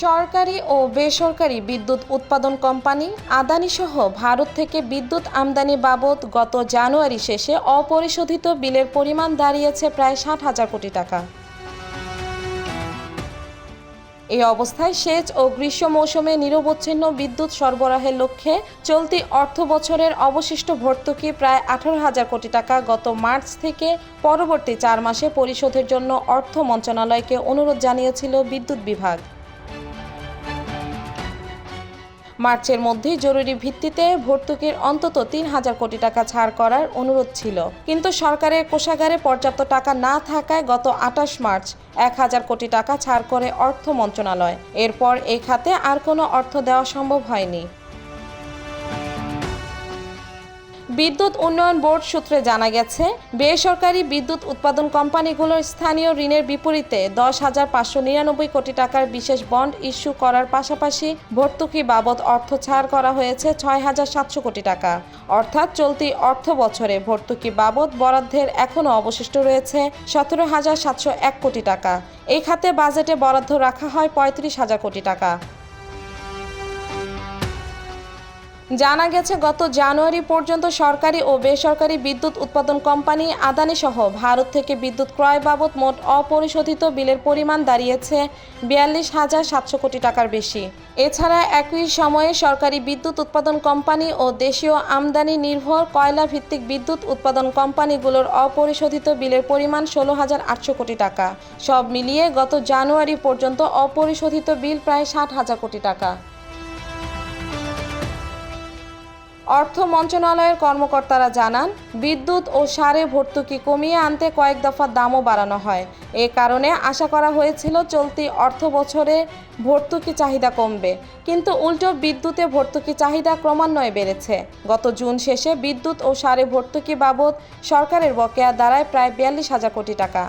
সরকারি ও বেসরকারি বিদ্যুৎ উৎপাদন কোম্পানি আদানি সহ ভারত থেকে বিদ্যুৎ আমদানি বাবদ গত জানুয়ারি শেষে অপরিশোধিত বিলের পরিমাণ দাঁড়িয়েছে প্রায় ষাট হাজার কোটি টাকা। এই অবস্থায় সেচ ও গ্রীষ্ম মৌসুমে নিরবচ্ছিন্ন বিদ্যুৎ সরবরাহের লক্ষ্যে চলতি অর্থ বছরের অবশিষ্ট ভর্তুকি প্রায় আঠারো হাজার কোটি টাকা গত মার্চ থেকে পরবর্তী চার মাসে পরিশোধের জন্য অর্থ মন্ত্রণালয়কে অনুরোধ জানিয়েছিল বিদ্যুৎ বিভাগ। মার্চের মধ্যেই জরুরি ভিত্তিতে ভর্তুকির অন্তত তিন হাজার কোটি টাকা ছাড় করার অনুরোধ ছিল। কিন্তু সরকারের কোষাগারে পর্যাপ্ত টাকা না থাকায় গত আঠাশ মার্চ এক হাজার কোটি টাকা ছাড় করে অর্থ মন্ত্রণালয়। এরপর এই খাতে আর কোনো অর্থ দেওয়া সম্ভব হয়নি। বিদ্যুৎ উন্নয়ন বোর্ড সূত্রে জানা গেছে, বেসরকারি বিদ্যুৎ উৎপাদন কোম্পানিগুলোর স্থানীয় ঋণের বিপরীতে দশ হাজার পাঁচশো নিরানব্বই কোটি টাকার বিশেষ বন্ড ইস্যু করার পাশাপাশি ভর্তুকি বাবদ অর্থ ছাড় করা হয়েছে ছয় হাজার সাতশো কোটি টাকা। অর্থাৎ চলতি অর্থ বছরে ভর্তুকি বাবদ বরাদ্দের এখনও অবশিষ্ট রয়েছে সতেরো হাজার সাতশো এক কোটি টাকা। এই খাতে বাজেটে বরাদ্দ রাখা হয় পঁয়ত্রিশ হাজার কোটি টাকা। জানা গেছে, গত জানুয়ারি পর্যন্ত সরকারি ও বেসরকারি বিদ্যুৎ উৎপাদন কোম্পানি আদানি সহ ভারত থেকে বিদ্যুৎ ক্রয় বাবদ মোট অপরিশোধিত বিলের পরিমাণ দাঁড়িয়েছে বিয়াল্লিশ হাজার সাতশো কোটি টাকার বেশি। এছাড়া একই সময়ে সরকারি বিদ্যুৎ উৎপাদন কোম্পানি ও দেশীয় আমদানি নির্ভর কয়লা ভিত্তিক বিদ্যুৎ উৎপাদন কোম্পানিগুলোর অপরিশোধিত বিলের পরিমাণ ষোলো হাজার আটশো কোটি টাকা। সব মিলিয়ে গত জানুয়ারি পর্যন্ত অপরিশোধিত বিল প্রায় ষাট হাজার কোটি টাকা। অর্থ মন্ত্রণালয়ের কর্মকর্তারা জানান, বিদ্যুৎ ও সারে ভর্তুকি কমিয়ে আনতে কয়েক দফা দামও বাড়ানো হয়। এ কারণে আশা করা হয়েছিল চলতি অর্থ বছরে ভর্তুকি চাহিদা কমবে। কিন্তু উল্টো বিদ্যুতে ভর্তুকি চাহিদা ক্রমান্বয়ে বেড়েছে। গত জুন শেষে বিদ্যুৎ ও সারে ভর্তুকি বাবদ সরকারের বকেয়া দাঁড়ায় প্রায় বিয়াল্লিশ হাজার কোটি টাকা।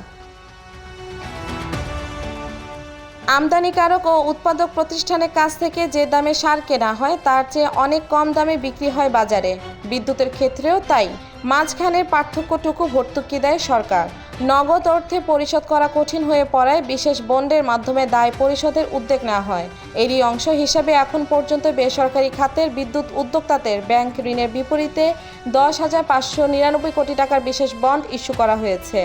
আমদানিকারক ও উৎপাদক প্রতিষ্ঠানের কাছ থেকে যে দামে সার কেনা হয়, তার চেয়ে অনেক কম দামে বিক্রি হয় বাজারে। বিদ্যুতের ক্ষেত্রেও তাই। মাঝখানের পার্থক্যটুকু ভর্তুকি দেয় সরকার। নগদ অর্থে পরিশোধ করা কঠিন হয়ে পড়ায় বিশেষ বন্ডের মাধ্যমে দায় পরিশোধের উদ্যোগ নেওয়া হয়। এরই অংশ হিসেবে এখন পর্যন্ত বেসরকারি খাতের বিদ্যুৎ উদ্যোক্তাদের ব্যাংক ঋণের বিপরীতে দশ হাজার পাঁচশো নিরানব্বই কোটি টাকার বিশেষ বন্ড ইস্যু করা হয়েছে।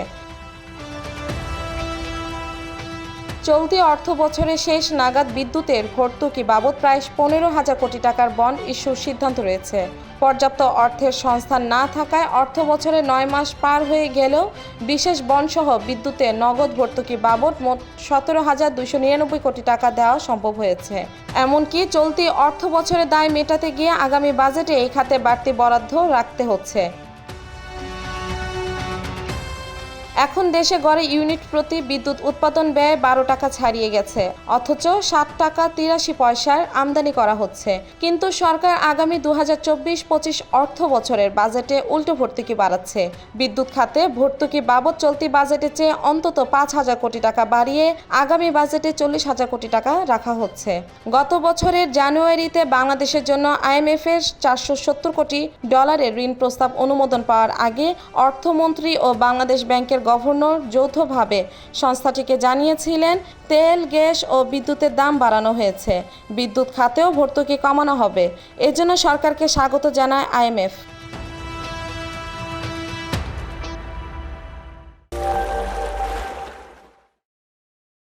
চলতি অর্থ বছরের শেষ নাগাদ বিদ্যুতের ভর্তুকি বাবদ প্রায় পনেরো হাজার কোটি টাকার বন্ড ইস্যুর সিদ্ধান্ত রয়েছে। পর্যাপ্ত অর্থের সংস্থান না থাকায় অর্থ বছরে নয় মাস পার হয়ে গেলেও বিশেষ বন্ডসহ বিদ্যুতে নগদ ভর্তুকি বাবদ মোট সতেরো হাজার দুইশো নিরানব্বই কোটি টাকা দেওয়া সম্ভব হয়েছে। এমনকি চলতি অর্থ বছরের দায় মেটাতে গিয়ে আগামী বাজেটে এই খাতে বাড়তি বরাদ্দ রাখতে হচ্ছে। এখন দেশে গড়ে ইউনিট প্রতি বিদ্যুৎ উৎপাদন ব্যয় বারো টাকা ছাড়িয়ে গেছে। অথচ সাত টাকা তিরাশি পয়সার আমদানি করা হচ্ছে। কিন্তু সরকার আগামী দু হাজার চব্বিশ পঁচিশ অর্থ বছরের বাজেটে উল্টো ভর্তুকি বাড়াচ্ছে। বিদ্যুৎ খাতে ভর্তুকি বাবদ চলতি বাজেটের চেয়ে অন্তত পাঁচ হাজার কোটি টাকা বাড়িয়ে আগামী বাজেটে চল্লিশ হাজার কোটি টাকা রাখা হচ্ছে। গত বছরের জানুয়ারিতে বাংলাদেশের জন্য আইএমএফের চারশো সত্তর কোটি ডলারের ঋণ প্রস্তাব অনুমোদন পাওয়ার আগে অর্থমন্ত্রী ও বাংলাদেশ ব্যাংকের গভর্নর যৌথভাবে সংস্থাটিকে জানিয়েছিলেন, তেল, গ্যাস ও বিদ্যুতের দাম বাড়ানো হয়েছে। বিদ্যুৎ খাতেও ভর্তুকি কমানো হবে। এজন্য সরকারকে স্বাগত জানায় আইএমএফ।